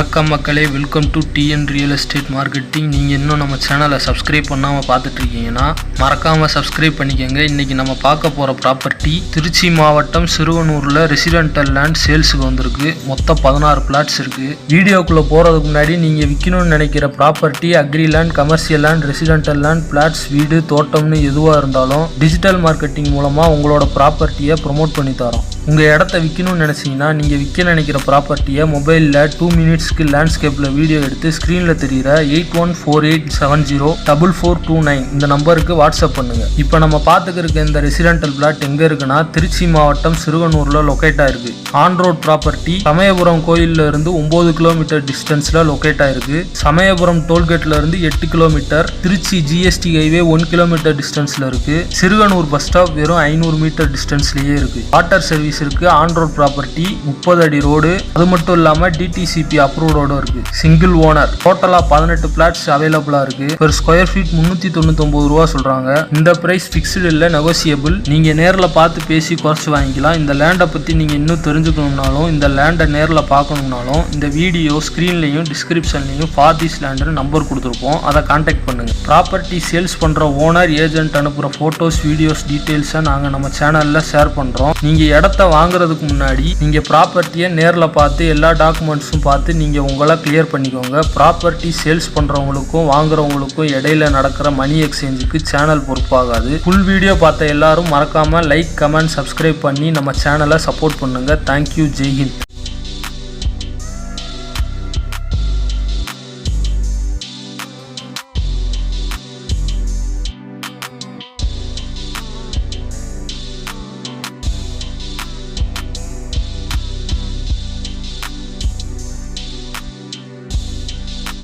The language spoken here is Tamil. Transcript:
வணக்கம் மக்களே welcome to TN real estate marketing நீங்கள் இன்னும் நம்ம சேனலை சப்ஸ்கிரைப் பண்ணாமல் பார்த்துட்ருக்கீங்கன்னா மறக்காமல் சப்ஸ்கிரைப் பண்ணிக்கோங்க. இன்றைக்கி நம்ம பார்க்க போகிற ப்ராப்பர்ட்டி திருச்சி மாவட்டம் சிறுவனூரில் ரெசிடென்டல் லேண்ட் சேல்ஸுக்கு வந்திருக்கு. மொத்தம் பதினாறு பிளாட்ஸ் இருக்குது வீடியோக்குள்ளே போகிறதுக்கு முன்னாடி நீங்கள் விற்கணும்னு நினைக்கிற property agri land commercial land residential land plots வீடு தோட்டம்னு எதுவாக இருந்தாலும் டிஜிட்டல் மார்க்கெட்டிங் மூலமாக உங்களோட ப்ராப்பர்ட்டியை ப்ரொமோட் பண்ணி தரோம். உங்கள் இடத்த விற்கணும்னு நினச்சிங்கன்னா நீங்கள் விற்க நினைக்கிற ப்ராப்பர்ட்டியை மொபைலில் டூ மினிட்ஸ் மினிட்ஸ்க்கு லேண்ட்ஸ்கேப்பில் வீடியோ எடுத்து ஸ்க்ரீனில் தெரிகிற eight one four eight seven zero double four two nine இந்த நம்பருக்கு வாட்ஸ்அப் பண்ணுங்கள் இப்போ நம்ம பார்த்துக்கிருக்க இந்த ரெசிடென்டல் பிளாட் எங்கே இருக்குன்னா திருச்சி மாவட்டம் சிறுவனூரில் லொக்கேட் ஆயிருக்கு. ஆன் ரோட் ப்ராப்பர்ட்டி சமயபுரம் கோயில்ல இருந்து ஒம்பது கிலோமீட்டர் டிஸ்டன்ஸில் லொக்கேட் ஆயிருக்கு. சமயபுரம் டோல்கேட்ல இருந்து எட்டு kilometre Trichy GST highway one kilometre டிஸ்டன்ஸில் இருக்கு. சிறுவனூர் பஸ் ஸ்டாப் வெறும் ஐநூறு மீட்டர் டிஸ்டன்ஸ்லயே இருக்கு. வாட்டர் சர்வீஸ் இருக்கு. ஆன் ரோட் ப்ராப்பர்ட்டி முப்பது அடி ரோடு அது மட்டும் இல்லாமல் டிடிசிபி அப்ரூவ்டோட இருக்கு. சிங்கிள் ஓனர் டோட்டலா பதினெட்டு பிளாட்ஸ் அவைலபிளா இருக்கு. ஒரு ஸ்கொயர் ஃபீட் முன்னூத்தி தொண்ணூத்தொன்பது ரூபா சொல்றாங்க. இந்த பிரைஸ் ஃபிக்ஸ்டு இல்ல நெகோசியபிள் நீங்க நேரில் பார்த்து பேசி குறைச்சு வாங்கிக்கலாம். இந்த லேண்டை பத்தி நீங்க இன்னும் தெரிஞ்சுக்கணும்னாலும் இந்த லேண்டை நேரில் பார்க்கணும்னாலும் இந்த வீடியோ ஸ்க்ரீன்லையும் டிஸ்கிரிப்ஷன்லையும் ஃபார் திஸ் லேண்டர் நம்பர் கொடுத்துருப்போம். அதை கான்டாக்ட் பண்ணுங்க. ப்ராப்பர்ட்டி சேல்ஸ் பண்ற ஓனர் ஏஜென்ட் அனுப்புற போட்டோஸ் வீடியோஸ் டீட்டெயில்ஸை நாங்கள் நம்ம சேனல்ல ஷேர் பண்றோம். நீங்க இடத்த வாங்குறதுக்கு முன்னாடி நீங்க ப்ராப்பர்ட்டியை நேரில் பார்த்து எல்லா டாக்குமெண்ட்ஸும் பார்த்து நீங்கள் உங்களை கிளியர் பண்ணிக்கோங்க. ப்ராப்பர்ட்டி சேல்ஸ் பண்ணுறவங்களுக்கும் வாங்குறவங்களுக்கும் இடையில நடக்கிற மணி எக்ஸ்சேஞ்சுக்கு சேனல் பொறுப்பாகாது. ஃபுல் வீடியோ பார்த்த எல்லாரும் மறக்காமல் லைக் கமெண்ட் சப்ஸ்கிரைப் பண்ணி நம்ம சேனலை சப்போர்ட் பண்ணுங்க. தேங்க்யூ ஜெய்ஹிந்த்